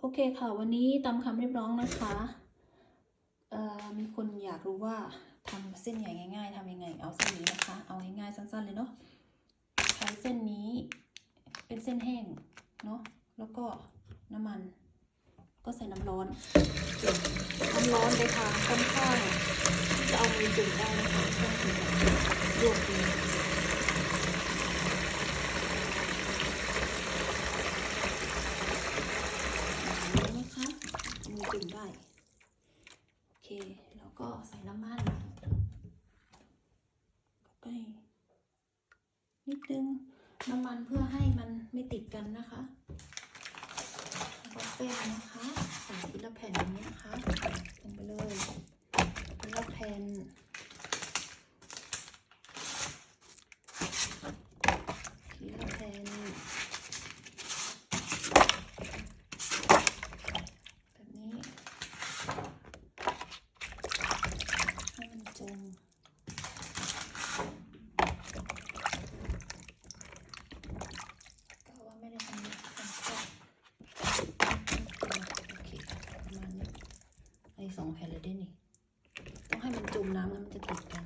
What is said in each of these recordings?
โอเคค่ะ วันนี้ตามคำเรียกร้องนะคะมีคนอยากรู้ว่าทำเส้นใหญ่ง่าย ๆทำยังไง เอาเส้นนี้นะคะ เอาง่ายๆสั้น ๆ เลยเนาะใช้เส้นนี้เป็นเส้นแห้งเนาะแล้วก็น้ำมัน ก็ใส่น้ำร้อนน้ำร้อนไปทางค่อนข้างจะเอามือจุ่มได้นะคะต้องถึงแบบลวกดี แบบนี้นะคะมือจุ่มได้ โอเค แล้วก็ ใส่น้ำมันเข้าไป นิดนึงน้ำมันเพื่อให้มันไม่ติดกันนะคะแล้วก็แป้งนะคะใส่ทีละแผ่นอย่างนี้นะคะลงไปเลยทีละแผ่นทีละแผ่น แบบนี้ ให้มันจมก็ว่าไม่ได้ทำนี้ทำแค่โอเคประมาณนี้ไอ้สองแผ่นเลยได้นี่ ต้องให้มันจมน้ำแล้วมันจะติดกัน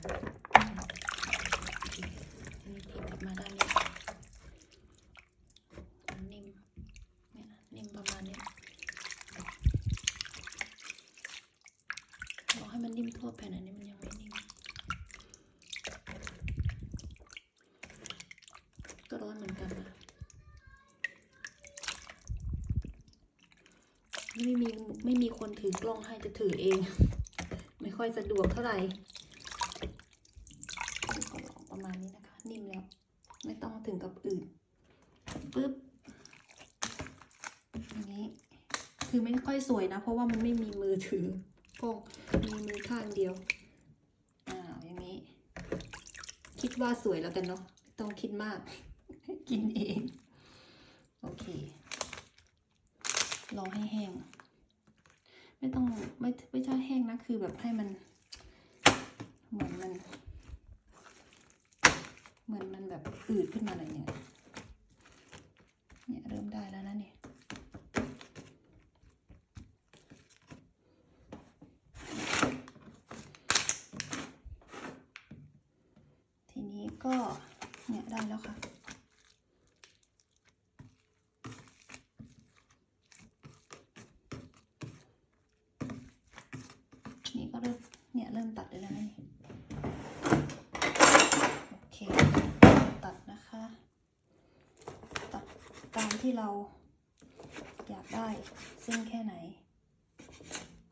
นี้พลิกกลับมาด้านนี้มันนิ่มเนี่ยนิ่มประมาณนี้รอให้มันนิ่มทั่วแผ่นอันนี้มันยังไม่นิ่มก็ร้อนเหมือนกันนะ ไม่มีไม่มีคนถือกล้องให้จะถือเอง ไม่ค่อยสะดวกเท่าไหร่ประมาณนี้นะคะ นิ่มแล้ว ไม่ต้องถึงกับอืดปึ๊บอย่างนี้ คือไม่ค่อยสวยนะ เพราะว่ามันไม่มีมือถือกล้องมีมือข้างเดียวอ้าวอย่างนี้ คิดว่าสวยแล้วกันเนาะไม่ต้องคิดมาก กินเอง โอเค รอให้แห้ง ไม่ต้องไม่ไม่ใช่แห้งนะ คือแบบให้มัน เหมือนมัน เหมือนมันแบบอืดขึ้นมาหน่อยหนึงอะเนี่ยเริ่มได้แล้วนะเนี่ย ทีนี้ก็เนี่ยได้แล้วค่ะ นี่ก็ เนี่ยเริ่มตัดได้แล้วนะนี่โอเคตัดนะคะ ตัดตามที่เราอยากได้เส้นแค่ไหน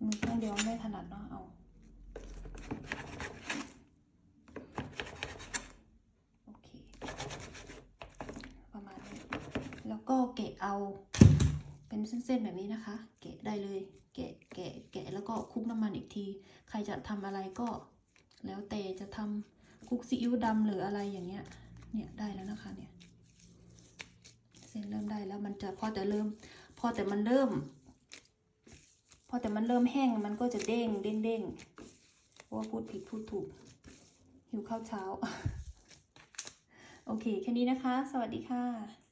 มือข้างเดียวไม่ถนัดเนาะเอาโอเคประมาณนี้ แล้วก็เกะเอา เป็นเส้นๆแบบนี้นะคะเกะได้เลย แกะแกะแกะแล้วก็คลุกน้ำมันอีกที ใครจะทำอะไรก็ แล้วแต่จะทำคลุกซีอิ๊วดำหรืออะไรอย่างเงี้ย เนี่ยได้แล้วนะคะเนี่ย เส้นเริ่มได้แล้วมันจะพอแต่เริ่ม พอแต่มันเริ่ม พอแต่มันเริ่มแห้งมันก็จะเด้งเด้งเด้งเพราะว่าพูดผิดพูดถูก หิวข้าวเช้า โอเค แค่นี้นะคะ สวัสดีค่ะ